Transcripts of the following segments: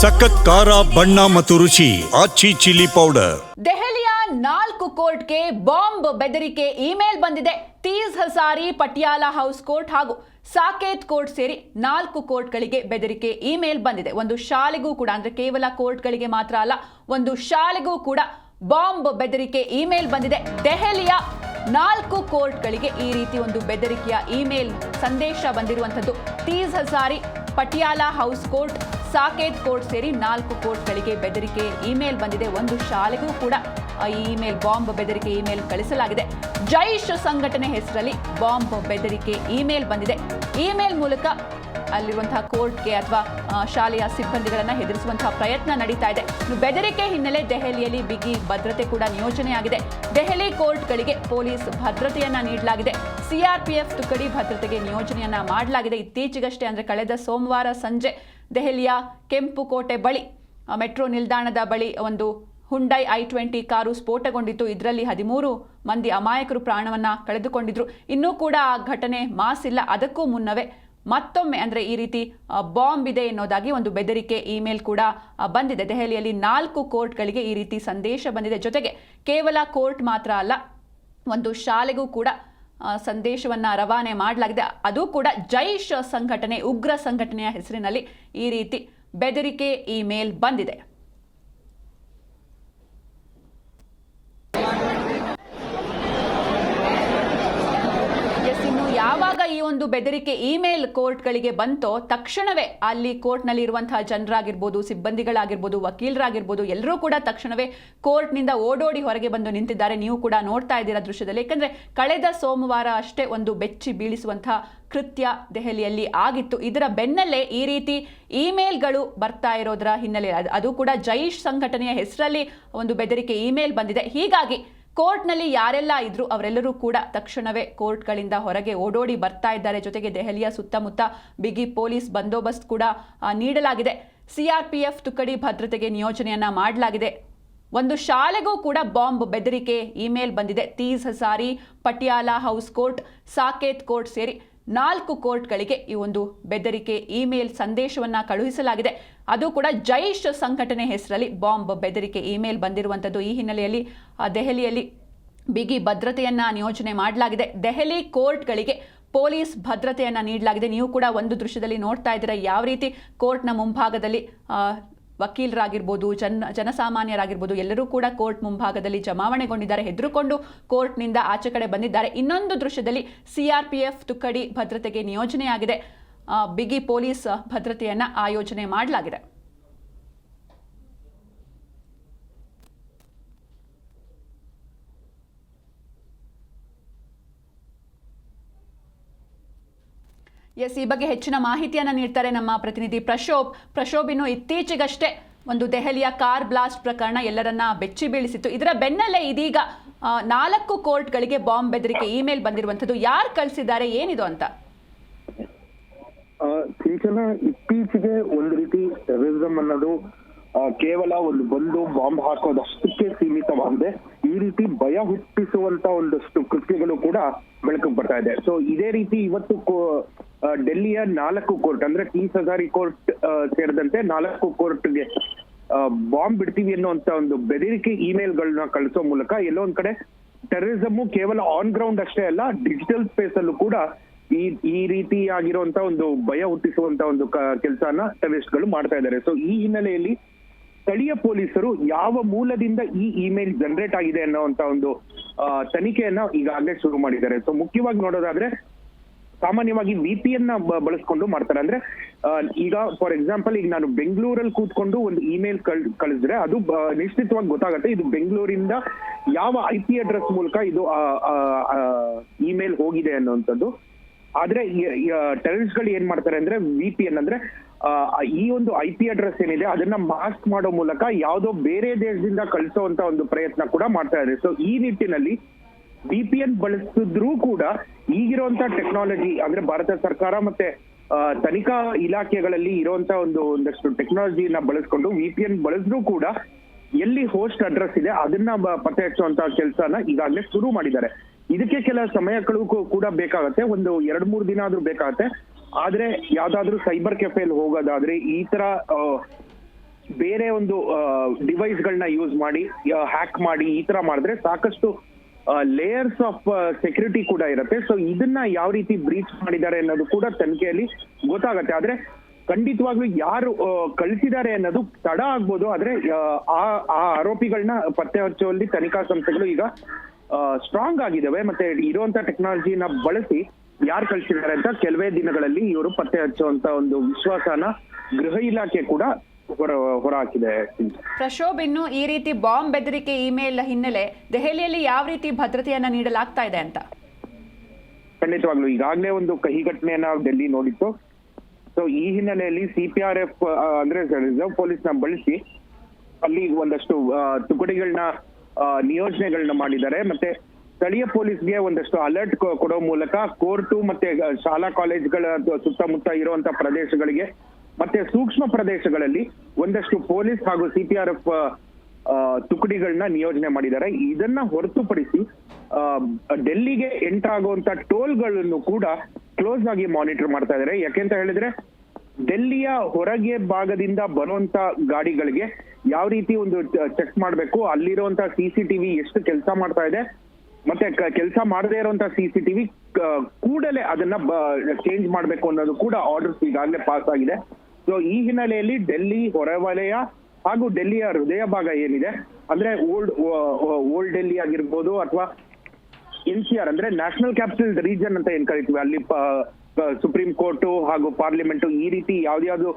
ಸಖತ್ ಖಾರ, ಬಣ್ಣ ಮತ್ತು ರುಚಿ, ಆಚಿ ಚಿಲ್ಲಿ ಪೌಡರ್. ದೆಹಲಿಯ ನಾಲ್ಕು ಕೋರ್ಟ್ಗೆ ಬಾಂಬ್ ಬೆದರಿಕೆ ಇಮೇಲ್ ಬಂದಿದೆ. ತೀಸ್ ಹಸಾರಿ ಪಟಿಯಾಲ ಹೌಸ್ ಕೋರ್ಟ್ ಹಾಗೂ ಸಾಕೇತ್ ಕೋರ್ಟ್ ಸೇರಿ ನಾಲ್ಕು ಕೋರ್ಟ್ಗಳಿಗೆ ಬೆದರಿಕೆ ಇಮೇಲ್ ಬಂದಿದೆ. ಒಂದು ಶಾಲೆಗೂ ಕೂಡ, ಅಂದ್ರೆ ಕೇವಲ ಕೋರ್ಟ್ಗಳಿಗೆ ಮಾತ್ರ ಅಲ್ಲ, ಒಂದು ಶಾಲೆಗೂ ಕೂಡ ಬಾಂಬ್ ಬೆದರಿಕೆ ಇಮೇಲ್ ಬಂದಿದೆ. ದೆಹಲಿಯ ನಾಲ್ಕು ಕೋರ್ಟ್ಗಳಿಗೆ ಈ ರೀತಿ ಒಂದು ಬೆದರಿಕೆಯ ಇಮೇಲ್ ಸಂದೇಶ ಬಂದಿರುವಂಥದ್ದು. Tis Hazari Patiala House Court Saket Court ಸೇರಿ ನಾಲ್ಕು ಕೋರ್ಟ್ಗಳಿಗೆ ಬೆದರಿಕೆ ಇಮೇಲ್ ಬಂದಿದೆ. ಒಂದು ಶಾಲೆಗೂ ಕೂಡ. ಈ ಇಮೇಲ್ ಬಾಂಬ್ ಬೆದರಿಕೆ ಇಮೇಲ್ ಕಳಿಸಲಾಗಿದೆ. ಜೈಶ್ ಸಂಘಟನೆ ಹೆಸರಲ್ಲಿ ಬಾಂಬ್ ಬೆದರಿಕೆ ಇಮೇಲ್ ಬಂದಿದೆ. ಇಮೇಲ್ ಮೂಲಕ ಅಲ್ಲಿರುವಂತಹ ಕೋರ್ಟ್ಗೆ ಅಥವಾ ಶಾಲೆಯ ಸಿಬ್ಬಂದಿಗಳನ್ನು ಹೆದರಿಸುವಂತಹ ಪ್ರಯತ್ನ ನಡೀತಾ ಇದೆ. ಬೆದರಿಕೆ ಹಿನ್ನೆಲೆ ದೆಹಲಿಯಲ್ಲಿ ಬಿಗಿ ಭದ್ರತೆ ಕೂಡ ನಿಯೋಜನೆಯಾಗಿದೆ. ದೆಹಲಿ ಕೋರ್ಟ್ಗಳಿಗೆ ಪೊಲೀಸ್ ಭದ್ರತೆಯನ್ನ ನೀಡಲಾಗಿದೆ. ಸಿಆರ್ಪಿಎಫ್ ತುಕಡಿ ಭದ್ರತೆಗೆ ನಿಯೋಜನೆಯನ್ನ ಮಾಡಲಾಗಿದೆ. ಇತ್ತೀಚೆಗಷ್ಟೇ ಅಂದ್ರೆ ಕಳೆದ ಸೋಮವಾರ ಸಂಜೆ ದೆಹಲಿಯ ಕೆಂಪುಕೋಟೆ ಬಳಿ ಮೆಟ್ರೋ ನಿಲ್ದಾಣದ ಬಳಿ ಒಂದು ಹುಂಡೈ ಐ ಟ್ವೆಂಟಿ ಕಾರು ಸ್ಫೋಟಗೊಂಡಿತ್ತು. ಇದರಲ್ಲಿ ಹದಿಮೂರು ಮಂದಿ ಅಮಾಯಕರು ಪ್ರಾಣವನ್ನ ಕಳೆದುಕೊಂಡಿದ್ರು. ಇನ್ನೂ ಕೂಡ ಆ ಘಟನೆ ಮಾಸಿಲ್ಲ ಅದಕ್ಕೂ ಮುನ್ನವೇ ಮತ್ತೊಮ್ಮೆ ಅಂದರೆ ಈ ರೀತಿ ಬಾಂಬ್ ಇದೆ ಎನ್ನುವುದಾಗಿ ಒಂದು ಬೆದರಿಕೆ ಇಮೇಲ್ ಕೂಡ ಬಂದಿದೆ. ದೆಹಲಿಯಲ್ಲಿ ನಾಲ್ಕು ಕೋರ್ಟ್ಗಳಿಗೆ ಈ ರೀತಿ ಸಂದೇಶ ಬಂದಿದೆ. ಜೊತೆಗೆ ಕೇವಲ ಕೋರ್ಟ್ ಮಾತ್ರ ಅಲ್ಲ, ಒಂದು ಶಾಲೆಗೂ ಕೂಡ ಸಂದೇಶವನ್ನು ಸಂದೇಶವನ್ನ ರವಾನೆ ಮಾಡಲಾಗಿದೆ. ಅದು ಕೂಡ ಜೈಶ್ ಸಂಘಟನೆ, ಉಗ್ರ ಸಂಘಟನೆಯ ಹೆಸರಿನಲ್ಲಿ ಈ ರೀತಿ ಬೆದರಿಕೆ ಇಮೇಲ್ ಬಂದಿದೆ ಎಸ್ ಇನ್ನು ಯಾವಾಗ ಈ ಒಂದು ಬೆದರಿಕೆ ಇಮೇಲ್ ಕೋರ್ಟ್ಗಳಿಗೆ ಬಂತೋ ತಕ್ಷಣವೇ ಅಲ್ಲಿ ಕೋರ್ಟ್ನಲ್ಲಿ ಇರುವಂತಹ ಜನರಾಗಿರ್ಬೋದು, ಸಿಬ್ಬಂದಿಗಳಾಗಿರ್ಬೋದು, ವಕೀಲರಾಗಿರ್ಬೋದು, ಎಲ್ಲರೂ ಕೂಡ ತಕ್ಷಣವೇ ಕೋರ್ಟ್ನಿಂದ ಓಡೋಡಿ ಹೊರಗೆ ಬಂದು ನಿಂತಿದ್ದಾರೆ. ನೀವು ಕೂಡ ನೋಡ್ತಾ ಇದ್ದೀರಾ ದೃಶ್ಯದಲ್ಲಿ. ಯಾಕಂದ್ರೆ ಕಳೆದ ಸೋಮವಾರ ಅಷ್ಟೇ ಒಂದು ಬೆಚ್ಚಿ ಬೀಳಿಸುವಂತಹ ಕೃತ್ಯ ದೆಹಲಿಯಲ್ಲಿ ಆಗಿತ್ತು. ಇದರ ಬೆನ್ನಲ್ಲೇ ಈ ರೀತಿ ಇಮೇಲ್ಗಳು ಬರ್ತಾ ಇರೋದರ ಹಿನ್ನೆಲೆ, ಅದು- ಅದು ಕೂಡ ಜೈಶ್ ಸಂಘಟನೆಯ ಹೆಸರಲ್ಲಿ ಒಂದು ಬೆದರಿಕೆ ಇಮೇಲ್ ಬಂದಿದೆ. ಹೀಗಾಗಿ ಕೋರ್ಟ್ನಲ್ಲಿ ಯಾರೆಲ್ಲ ಇದ್ರು ಅವರೆಲ್ಲರೂ ಕೂಡ ತಕ್ಷಣವೇ ಕೋರ್ಟ್ಗಳಿಂದ ಹೊರಗೆ ಓಡೋಡಿ ಬರ್ತಾ ಇದ್ದಾರೆ. ಜೊತೆಗೆ ದೆಹಲಿಯ ಸುತ್ತಮುತ್ತ ಬಿಗಿ ಪೊಲೀಸ್ ಬಂದೋಬಸ್ತ್ ಕೂಡ ನೀಡಲಾಗಿದೆ. ಸಿಆರ್ಪಿಎಫ್ ತುಕಡಿ ಭದ್ರತೆಗೆ ನಿಯೋಜನೆಯನ್ನ ಮಾಡಲಾಗಿದೆ. ಒಂದು ಶಾಲೆಗೂ ಕೂಡ ಬಾಂಬ್ ಬೆದರಿಕೆ ಇಮೇಲ್ ಬಂದಿದೆ. Tis Hazari, Patiala house court, Saket court ಸೇರಿ ನಾಲ್ಕು ಕೋರ್ಟ್ಗಳಿಗೆ ಈ ಒಂದು ಬೆದರಿಕೆ ಇಮೇಲ್ ಸಂದೇಶವನ್ನು ಕಳುಹಿಸಲಾಗಿದೆ. ಅದು ಕೂಡ ಜೈಶ್ ಸಂಘಟನೆ ಹೆಸರಲ್ಲಿ ಬಾಂಬ್ ಬೆದರಿಕೆ ಇಮೇಲ್ ಬಂದಿರುವಂಥದ್ದು. ಈ ಹಿನ್ನೆಲೆಯಲ್ಲಿ ದೆಹಲಿಯಲ್ಲಿ ಬಿಗಿ ಭದ್ರತೆಯನ್ನು ನಿಯೋಜನೆ ಮಾಡಲಾಗಿದೆ. ದೆಹಲಿ ಕೋರ್ಟ್ಗಳಿಗೆ ಪೊಲೀಸ್ ಭದ್ರತೆಯನ್ನು ನೀಡಲಾಗಿದೆ. ನೀವು ಕೂಡ ಒಂದು ದೃಶ್ಯದಲ್ಲಿ ನೋಡ್ತಾ ಇದ್ದೀರಾ ಯಾವ ರೀತಿ ಕೋರ್ಟ್ನ ಮುಂಭಾಗದಲ್ಲಿ ವಕೀಲರಾಗಿರ್ಬೋದು, ಜನ, ಜನಸಾಮಾನ್ಯರಾಗಿರ್ಬೋದು, ಎಲ್ಲರೂ ಕೂಡ ಕೋರ್ಟ್ ಮುಂಭಾಗದಲ್ಲಿ ಜಮಾವಣೆಗೊಂಡಿದ್ದಾರೆ, ಹೆದರುಕೊಂಡು ಕೋರ್ಟ್ನಿಂದ ಆಚೆ ಕಡೆ ಬಂದಿದ್ದಾರೆ. ಇನ್ನೊಂದು ದೃಶ್ಯದಲ್ಲಿ ಸಿಆರ್ಪಿಎಫ್ ತುಕಡಿ ಭದ್ರತೆಗೆ ನಿಯೋಜನೆಯಾಗಿದೆ. ಬಿಗಿ ಪೊಲೀಸ್ ಭದ್ರತೆಯನ್ನು ಆಯೋಜನೆ ಮಾಡಲಾಗಿದೆ. ಎಸ್, ಈ ಬಗ್ಗೆ ಹೆಚ್ಚಿನ ಮಾಹಿತಿಯನ್ನು ನೀಡ್ತಾರೆ ನಮ್ಮ ಪ್ರತಿನಿಧಿ ಪ್ರಶೋಭ್. ಪ್ರಶೋಭ್ ಇನ್ನು ಇತ್ತೀಚೆಗಷ್ಟೇ ಒಂದು ದೆಹಲಿಯ ಕಾರ್ ಬ್ಲಾಸ್ಟ್ ಪ್ರಕರಣ ಎಲ್ಲರನ್ನ ಬೆಚ್ಚಿ ಬೀಳಿಸಿತ್ತು. ಇದರ ಬೆನ್ನಲ್ಲೇ ಇದೀಗ ನಾಲ್ಕು ಕೋರ್ಟ್ಗಳಿಗೆ ಬಾಂಬ್ ಬೆದರಿಕೆ ಇಮೇಲ್ ಬಂದಿರುವಂಥದ್ದು. ಯಾರು ಕಳಿಸಿದ್ದಾರೆ, ಏನಿದು ಅಂತ? ಇತ್ತೀಚೆಗೆ ಒಂದು ರೀತಿ ಟೆರರಿಸಂ ಅನ್ನೋದು ಕೇವಲ ಒಂದು ಬಂದು ಬಾಂಬ್ ಹಾಕೋದಷ್ಟಕ್ಕೆ ಸೀಮಿತವಾಗದೆ. ಈ ರೀತಿ ಭಯ ಹುಟ್ಟಿಸುವಂತ ಒಂದಷ್ಟು ಕೃತ್ಯಗಳು ಕೂಡ ಬೆಳಕು ಬರ್ತಾ ಇದೆ. ಸೊ ಇದೇ ರೀತಿ ಇವತ್ತು ಡೆಲ್ಲಿಯ ನಾಲ್ಕು ಕೋರ್ಟ್, ಅಂದ್ರೆ ಕಿಂಗ್ಸ್ ಹಜಾರಿ ಕೋರ್ಟ್ ಸೇರಿದಂತೆ ನಾಲ್ಕು ಕೋರ್ಟ್ಗೆ ಬಾಂಬ್ ಬಿಡ್ತೀವಿ ಅನ್ನುವಂತ ಒಂದು ಬೆದರಿಕೆ ಇಮೇಲ್ಗಳನ್ನ ಕಳಿಸೋ ಮೂಲಕ ಎಲ್ಲೋ ಒಂದ್ ಕಡೆ ಟೆರರಿಸಮ್ ಕೇವಲ ಆನ್ ಗ್ರೌಂಡ್ ಅಷ್ಟೇ ಅಲ್ಲ, ಡಿಜಿಟಲ್ ಸ್ಪೇಸ್ ಅಲ್ಲೂ ಕೂಡ ಈ ಈ ರೀತಿಯಾಗಿರುವಂತ ಒಂದು ಭಯ ಹುಟ್ಟಿಸುವಂತ ಒಂದು ಕೆಲಸನ ಟೆರರಿಸ್ಟ್ಗಳು ಮಾಡ್ತಾ ಇದ್ದಾರೆ. ಸೊ ಈ ಹಿನ್ನೆಲೆಯಲ್ಲಿ ಸ್ಥಳೀಯ ಪೊಲೀಸರು ಯಾವ ಮೂಲದಿಂದ ಈ ಇಮೇಲ್ ಜನರೇಟ್ ಆಗಿದೆ ಅನ್ನೋಂತ ಒಂದು ತನಿಖೆಯನ್ನ ಈಗಾಗಲೇ ಶುರು ಮಾಡಿದ್ದಾರೆ. ಸೊ ಮುಖ್ಯವಾಗಿ ನೋಡೋದಾದ್ರೆ ಸಾಮಾನ್ಯವಾಗಿ ವಿ ಪಿ ಎನ್ನ ಬಳಸ್ಕೊಂಡು ಮಾಡ್ತಾರೆ. ಅಂದ್ರೆ ಈಗ ಫಾರ್ ಎಕ್ಸಾಂಪಲ್ ಈಗ ನಾನು ಬೆಂಗಳೂರಲ್ಲಿ ಕೂತ್ಕೊಂಡು ಒಂದು ಇಮೇಲ್ ಕಳಿಸಿದ್ರೆ ಅದು ನಿಶ್ಚಿತವಾಗಿ ಗೊತ್ತಾಗುತ್ತೆ. ಇದು ಬೆಂಗಳೂರಿಂದ ಯಾವ ಐ ಪಿ ಅಡ್ರೆಸ್ ಮೂಲಕ ಇದು ಇಮೇಲ್ ಹೋಗಿದೆ ಅನ್ನುವಂಥದ್ದು. ಆದ್ರೆ ಟೆರರಿಸ್ಟ್ಗಳು ಏನ್ ಮಾಡ್ತಾರೆ ಅಂದ್ರೆ ವಿ ಪಿ ಎನ್ ಅಂದ್ರೆ ಈ ಒಂದು ಐ ಪಿ ಅಡ್ರೆಸ್ ಏನಿದೆ, ಅದನ್ನ ಮಾಸ್ಕ್ ಮಾಡೋ ಮೂಲಕ ಯಾವುದೋ ಬೇರೆ ದೇಶದಿಂದ ಕಳಿಸುವಂತ ಒಂದು ಪ್ರಯತ್ನ ಕೂಡ ಮಾಡ್ತಾ ಇದೆ ಸೊ ಈ ನಿಟ್ಟಿನಲ್ಲಿ ವಿ ಪಿ ಎನ್ ಬಳಸಿದ್ರೂ ಕೂಡ ಈಗಿರುವಂತ ಟೆಕ್ನಾಲಜಿ ಅಂದ್ರೆ ಭಾರತ ಸರ್ಕಾರ ಮತ್ತೆ ತನಿಖಾ ಇಲಾಖೆಗಳಲ್ಲಿ ಇರುವಂತ ಒಂದು ಒಂದಷ್ಟು ಟೆಕ್ನಾಲಜಿನ ಬಳಸ್ಕೊಂಡು ವಿ ಪಿ ಎನ್ ಬಳಸಿದ್ರೂ ಕೂಡ ಎಲ್ಲಿ ಹೋಸ್ಟ್ ಅಡ್ರೆಸ್ ಇದೆ ಅದನ್ನ ಬ- ಪತ್ತೆ ಹಚ್ಚುವಂತ ಕೆಲಸನ ಈಗಾಗಲೇ ಶುರು ಮಾಡಿದ್ದಾರೆ. ಇದಕ್ಕೆ ಕೆಲ ಸಮಯಗಳು ಕೂಡ ಬೇಕಾಗತ್ತೆ. ಒಂದು ಎರಡ್ ಮೂರ್ ದಿನ ಆದ್ರೂ ಬೇಕಾಗತ್ತೆ. ಆದ್ರೆ ಯಾವ್ದಾದ್ರು ಸೈಬರ್ ಕೆಫೆಲ್ ಹೋಗೋದಾದ್ರೆ ಈ ತರ ಬೇರೆ ಒಂದು ಡಿವೈಸ್ ಗಳನ್ನ ಯೂಸ್ ಮಾಡಿ ಹ್ಯಾಕ್ ಮಾಡಿ ಈ ತರ ಮಾಡಿದ್ರೆ ಸಾಕಷ್ಟು ಲೇಯರ್ಸ್ ಆಫ್ ಸೆಕ್ಯೂರಿಟಿ ಕೂಡ ಇರುತ್ತೆ. ಸೊ ಇದನ್ನ ಯಾವ ರೀತಿ ಬ್ರೀಚ್ ಮಾಡಿದ್ದಾರೆ ಅನ್ನೋದು ಕೂಡ ತನಿಖೆಯಲ್ಲಿ ಗೊತ್ತಾಗತ್ತೆ. ಆದ್ರೆ, ಖಂಡಿತವಾಗ್ಲೂ ಯಾರು ಕಳಿಸಿದ್ದಾರೆ ಅನ್ನೋದು ತಡ ಆಗ್ಬೋದು. ಆದ್ರೆ, ಆ ಆ ಆರೋಪಿಗಳನ್ನ ಪತ್ತೆ ಹಚ್ಚುವಲ್ಲಿ ತನಿಖಾ ಸಂಸ್ಥೆಗಳು ಈಗ ಸ್ಟ್ರಾಂಗ್ ಆಗಿದ್ದಾವೆ. ಮತ್ತೆ ಇರುವಂತ ಟೆಕ್ನಾಲಜಿನ ಬಳಸಿ ಯಾರು ಕಳಿಸಿದ್ದಾರೆ ಅಂತ ಕೆಲವೇ ದಿನಗಳಲ್ಲಿ ಇವರು ಪತ್ತೆ ಹಚ್ಚುವಂತ ಒಂದು ವಿಶ್ವಾಸನ ಗೃಹ ಇಲಾಖೆ ಕೂಡ ಹೊರ ಹೊರಹಾಕಿದೆ ಪ್ರಶೋಭ್ ಇನ್ನು ಈ ರೀತಿ ಬಾಂಬ್ ಬೆದರಿಕೆ ಇಮೇಲ್ ಹಿನ್ನೆಲೆ ದೆಹಲಿಯಲ್ಲಿ ಯಾವ ರೀತಿ ಭದ್ರತೆಯನ್ನ ನೀಡಲಾಗ್ತಾ ಇದೆ ಅಂತ? ಖಂಡಿತವಾಗ್ಲು ಈಗಾಗಲೇ ಒಂದು ಕಹಿ ಘಟನೆಯನ್ನ ಡೆಲ್ಲಿ ನೋಡಿತ್ತು. ಸೊ ಈ ಹಿನ್ನೆಲೆಯಲ್ಲಿ ಸಿಪಿಆರ್ಎಫ್ ಅಂದ್ರೆ ರಿಸರ್ವ್ ಪೊಲೀಸ್ನ ಬಳಸಿ ಅಲ್ಲಿ ಒಂದಷ್ಟು ತುಕಡಿಗಳನ್ನ ನಿಯೋಜನೆಗಳನ್ನ ಮಾಡಿದ್ದಾರೆ. ಮತ್ತೆ ಸ್ಥಳೀಯ ಪೊಲೀಸ್ಗೆ ಒಂದಷ್ಟು ಅಲರ್ಟ್ ಕೊಡೋ ಮೂಲಕ ಕೋರ್ಟು ಮತ್ತೆ ಶಾಲಾ ಕಾಲೇಜ್ಗಳ ಸುತ್ತಮುತ್ತ ಇರುವಂತ ಪ್ರದೇಶಗಳಿಗೆ ಮತ್ತೆ ಸೂಕ್ಷ್ಮ ಪ್ರದೇಶಗಳಲ್ಲಿ ಒಂದಷ್ಟು ಪೊಲೀಸ್ ಹಾಗೂ ಸಿಪಿಆರ್ಎಫ್ ತುಕಡಿಗಳನ್ನ ನಿಯೋಜನೆ ಮಾಡಿದ್ದಾರೆ. ಇದನ್ನ ಹೊರತುಪಡಿಸಿ ಡೆಲ್ಲಿಗೆ ಎಂಟರ್ ಆಗುವಂತ ಟೋಲ್ಗಳನ್ನು ಕೂಡ ಕ್ಲೋಸ್ ಆಗಿ ಮಾನಿಟರ್ ಮಾಡ್ತಾ ಇದ್ದಾರೆ. ಯಾಕೆಂತ ಹೇಳಿದ್ರೆ, ಡೆಲ್ಲಿಯ ಹೊರಗೆ ಭಾಗದಿಂದ ಬರುವಂತ ಗಾಡಿಗಳಿಗೆ ಯಾವ ರೀತಿ ಒಂದು ಚೆಕ್ ಮಾಡಬೇಕು, ಅಲ್ಲಿರುವಂತ ಸಿಸಿಟಿವಿ ಎಷ್ಟು ಕೆಲಸ ಮಾಡ್ತಾ ಇದೆ, ಮತ್ತೆ ಕೆಲಸ ಮಾಡದೇ ಇರುವಂತ ಸಿಸಿಟಿವಿ ಕೂಡಲೇ ಅದನ್ನ ಚೇಂಜ್ ಮಾಡಬೇಕು ಅನ್ನೋದು ಕೂಡ ಆರ್ಡರ್ಸ್ ಈಗಾಗಲೇ ಪಾಸ್ ಆಗಿದೆ. ಸೊ ಈ ಹಿನ್ನೆಲೆಯಲ್ಲಿ ಡೆಲ್ಲಿ ಹೊರವಲಯ ಹಾಗೂ ಡೆಲ್ಲಿಯ ಹೃದಯ ಭಾಗ ಏನಿದೆ? ಅಂದ್ರೆ ಓಲ್ಡ್ ಓಲ್ಡ್ ಡೆಲ್ಲಿ ಆಗಿರ್ಬೋದು ಅಥವಾ ಎನ್ ಸಿ ಆರ್ ಅಂದ್ರೆ ನ್ಯಾಷನಲ್ ಕ್ಯಾಪಿಟಲ್ ರೀಜನ್ ಅಂತ ಏನ್ ಕರಿತೀವಿ? ಅಲ್ಲಿ ಸುಪ್ರೀಂ ಕೋರ್ಟ್ ಹಾಗೂ ಪಾರ್ಲಿಮೆಂಟ್ ಈ ರೀತಿ ಯಾವ್ದಾವ್ದು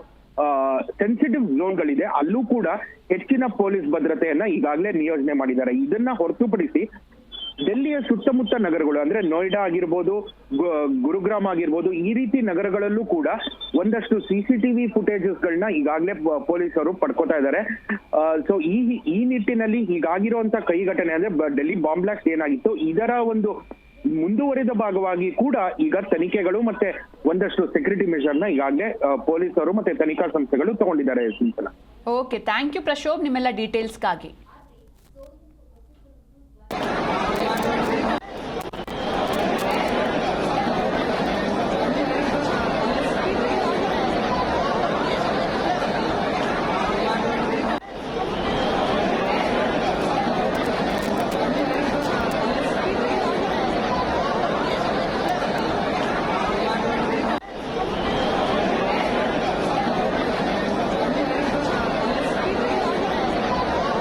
ಸೆನ್ಸಿಟಿವ್ ಝೋನ್ಗಳಿದೆ ಅಲ್ಲೂ ಕೂಡ ಹೆಚ್ಚಿನ ಪೊಲೀಸ್ ಭದ್ರತೆಯನ್ನ ಈಗಾಗಲೇ ನಿಯೋಜನೆ ಮಾಡಿದ್ದಾರೆ. ಇದನ್ನ ಹೊರತುಪಡಿಸಿ ಡೆಲ್ಲಿಯ ಸುತ್ತಮುತ್ತ ನಗರಗಳು, ಅಂದ್ರೆ ನೋಯ್ಡಾ ಆಗಿರ್ಬೋದು ಗುರುಗ್ರಾಮ್ ಆಗಿರ್ಬೋದು, ಈ ರೀತಿ ನಗರಗಳಲ್ಲೂ ಕೂಡ ಒಂದಷ್ಟು ಸಿಸಿಟಿವಿ ಫುಟೇಜಸ್ಗಳನ್ನ ಈಗಾಗಲೇ ಪೊಲೀಸರು ಪಡ್ಕೋತಾ ಇದ್ದಾರೆ. ಸೊ ಈ ಈ ನಿಟ್ಟಿನಲ್ಲಿ ಈಗಾಗಿರುವಂತ ಕೈ ಘಟನೆ ಅಂದ್ರೆ ಡೆಲ್ಲಿ ಬಾಂಬ್ ಬ್ಲಾಸ್ಟ್ ಏನಾಗಿತ್ತು, ಇದರ ಒಂದು ಮುಂದುವರಿದ ಭಾಗವಾಗಿ ಕೂಡ ಈಗ ತನಿಖೆಗಳು ಮತ್ತೆ ಒಂದಷ್ಟು ಸೆಕ್ಯೂರಿಟಿ ಮೆಷರ್ನ ಈಗಾಗಲೇ ಪೊಲೀಸರು ಮತ್ತೆ ತನಿಖಾ ಸಂಸ್ಥೆಗಳು ತಗೊಂಡಿದ್ದಾರೆ ಓಕೆ ಥ್ಯಾಂಕ್ ಯು ಪ್ರಶೋಭ್. ನಿಮ್ಮೆಲ್ಲ ಡೀಟೇಲ್ಸ್ಗಾಗಿ